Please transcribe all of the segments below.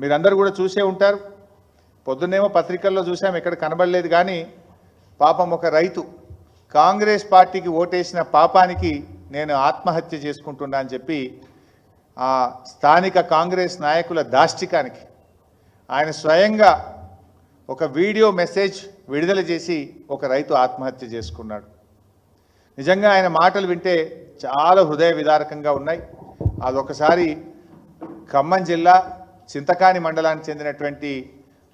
మీరందరూ కూడా చూసే ఉంటారు. పొద్దున్నేమో పత్రికల్లో చూసాం ఎక్కడ కనబడలేదు కానీ పాపం ఒక రైతు కాంగ్రెస్ పార్టీకి ఓటేసిన పాపానికి నేను ఆత్మహత్య చేసుకుంటున్నా అని చెప్పి ఆ స్థానిక కాంగ్రెస్ నాయకుల దాష్టికానికి ఆయన స్వయంగా ఒక వీడియో మెసేజ్ విడుదల చేసి ఒక రైతు ఆత్మహత్య చేసుకున్నాడు. నిజంగా ఆయన మాటలు వింటే చాలా హృదయ విదారకంగా ఉన్నాయి. అదొకసారి ఖమ్మం జిల్లా చింతకాని మండలానికి చెందినటువంటి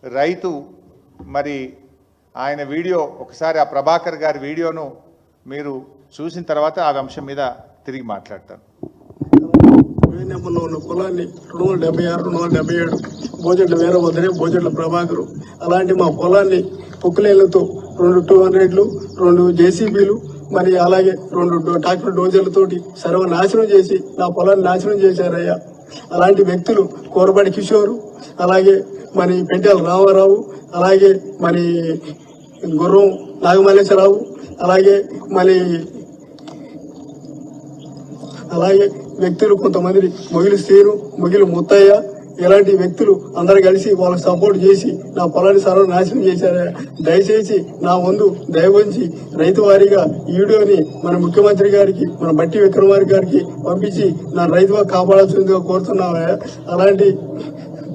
రైతు మరి ఆయన వీడియో ఒకసారి ఆ ప్రభాకర్ గారి వీడియోను మీరు చూసిన తర్వాత ఆ అంశం మీద తిరిగి మాట్లాడతాను నెంబర్లో ఉన్న పొలాన్ని రెండు వందల డెబ్బై ఆరు రెండు వందల డెబ్బై ఏడు భోజట్ల వీరభద్రే భోజట్ల ప్రభాకరు. అలాంటి మా పొలాన్ని పొక్కులేళ్ళతో రెండు టూ హండ్రెడ్లు రెండు జేసీబీలు మరి అలాగే రెండు ట్రాక్టర్ డోజర్లతోటి సర్వనాశనం చేసి నా పొలాన్ని నాశనం చేశారయ్యా. అలాంటి వ్యక్తులు కోరబడి కిషోరు అలాగే మరి పెంటాల రామారావు అలాగే మరి గుర్రం నాగమల్లేశ్వరరావు అలాగే మరి అలాగే వ్యక్తులు కొంతమంది మొగిలి శ్రీను మొగిలి ముత్తయ్య ఇలాంటి వ్యక్తులు అందరు కలిసి వాళ్ళకి సపోర్ట్ చేసి నా పొలాన్ని సర్వనాశనం చేశారు. దయచేసి నా ముందు దయవంచి రైతు వారీగా ఈ వీడియోని మన ముఖ్యమంత్రి గారికి మన బట్టి విక్రమార్క గారికి పంపించి నా రైతుగా కాపాడాల్సిందిగా కోరుతున్నావా అలాంటి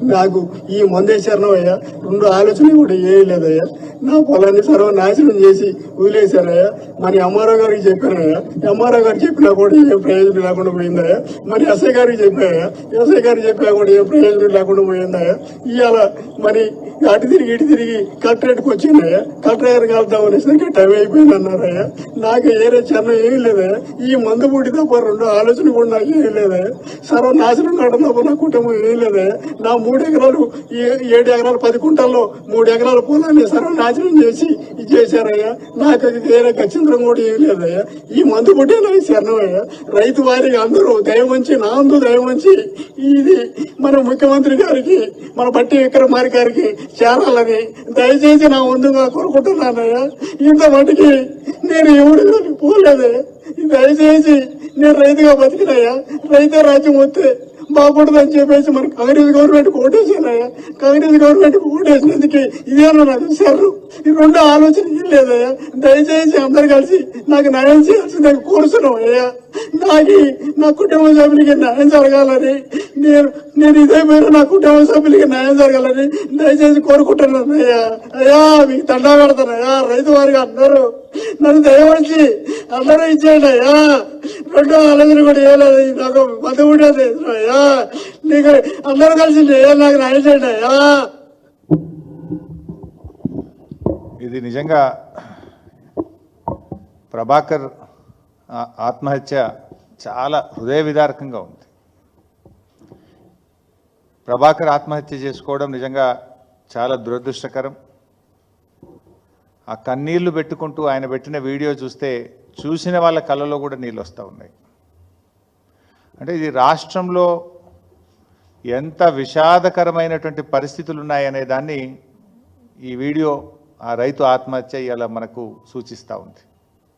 నాకు ఈ మందేశ్వరణమయ్యా రెండు ఆలోచనలు కూడా ఏమీ లేదయ్యా. నా పొలాన్ని సర్వనాశనం చేసి వదిలేశారయ్యా మరి అమ్మారావు గారికి చెప్పానయ్యా. అమ్మారావు గారు చెప్పినా కూడా ఏ ప్రయోజనం లేకుండా పోయిందయ్యా. మరి ఎస్ఐ గారికి చెప్పాయా ఎస్ఐ గారికి చెప్పినా కూడా ఏ ప్రయోజనం లేకుండా పోయిందయ్యా. ఇవాళ మరి అటు తిరిగి ఇటు తిరిగి కలెక్టరేట్కి వచ్చిందయ్యా. కలెక్టర్ గారికి వెళ్తాం అనేసరికి టైం అయిపోయింది అన్నారయ్యా నాకు ఏరే చర్ణం ఏమీ లేదయ్యా. ఈ మందు బుడి తప్ప రెండు ఆలోచన కూడా నాకు ఏమీ లేదయ్యా. సర్వనాశనం కావడం తప్ప నా కుటుంబం ఏమీ లేదయ్యా. నా మూడు ఎకరాలు ఏ- ఏడు ఎకరాలు పది కుంటాల్లో మూడు ఎకరాల పొలాన్ని సర్వనాశనం చేసి ఇది చేశారయ్యా. నాకు అది వేరే ఖచ్చితంగా కూడా ఏం లేదయ్యా. ఈ మందు పుట్టే నాకు శరణమయ్యా రైతు వారికి అందరూ దయవంచి నా అందు దయవంచి ఇది మన ముఖ్యమంత్రి గారికి మన బట్టి విక్రమారి గారికి చేరాలని దయచేసి నా ముందుగా కోరుకుంటున్నానయ్యా. ఇంత మటుకి నేను ఎవరు పోలేదే దయచేసి నేను రైతుగా బతికినయ్యా. రైతే రాజ్యం వస్తే బాగుంటుందని చెప్పేసి మన కాంగ్రెస్ గవర్నమెంట్ ఓటేసానయ్యా కాంగ్రెస్ గవర్నమెంట్ ఓటేసినందుకే ఇదేనా నాకు సర్రు ఈ రెండు ఆలోచన ఏం లేదయ్యా. దయచేసి అందరు కలిసి నాకు న్యాయం చేయాల్సిందని కోరుతున్నాం అయ్యా. నాకు నా కుటుంబ సభ్యులకి న్యాయం జరగాలని నేను నేను ఇదే పేరు నా కుటుంబ సభ్యులకి న్యాయం జరగాలని దయచేసి కోరుకుంటున్నాను అయ్యా అయ్యా మీకు దండా పెడతానయ్యా రైతు వారికి అందరూ నన్ను దయవచ్చి అందరూ ఇచ్చేయండి అయ్యా. రెండో ఆలోచన కూడా ఏలేదు నాకు మత కూడా లేదు అయ్యా. నీకు అందరూ కలిసి నాకు న్యాయం చేయండి అయ్యా. ఇది నిజంగా ప్రభాకర్ ఆత్మహత్య చాలా హృదయ విదారకంగా ఉంది. ప్రభాకర్ ఆత్మహత్య చేసుకోవడం నిజంగా చాలా దురదృష్టకరం. ఆ కన్నీళ్ళు పెట్టుకుంటూ ఆయన పెట్టిన వీడియో చూస్తే చూసిన వాళ్ళ కళ్ళలో కూడా నీళ్ళు వస్తూ ఉన్నాయి. అంటే ఇది రాష్ట్రంలో ఎంత విషాదకరమైనటువంటి పరిస్థితులు ఉన్నాయనే దాన్ని ఈ వీడియో ఆ రైతు ఆత్మహత్య ఇలా మనకు సూచిస్తూ ఉంది.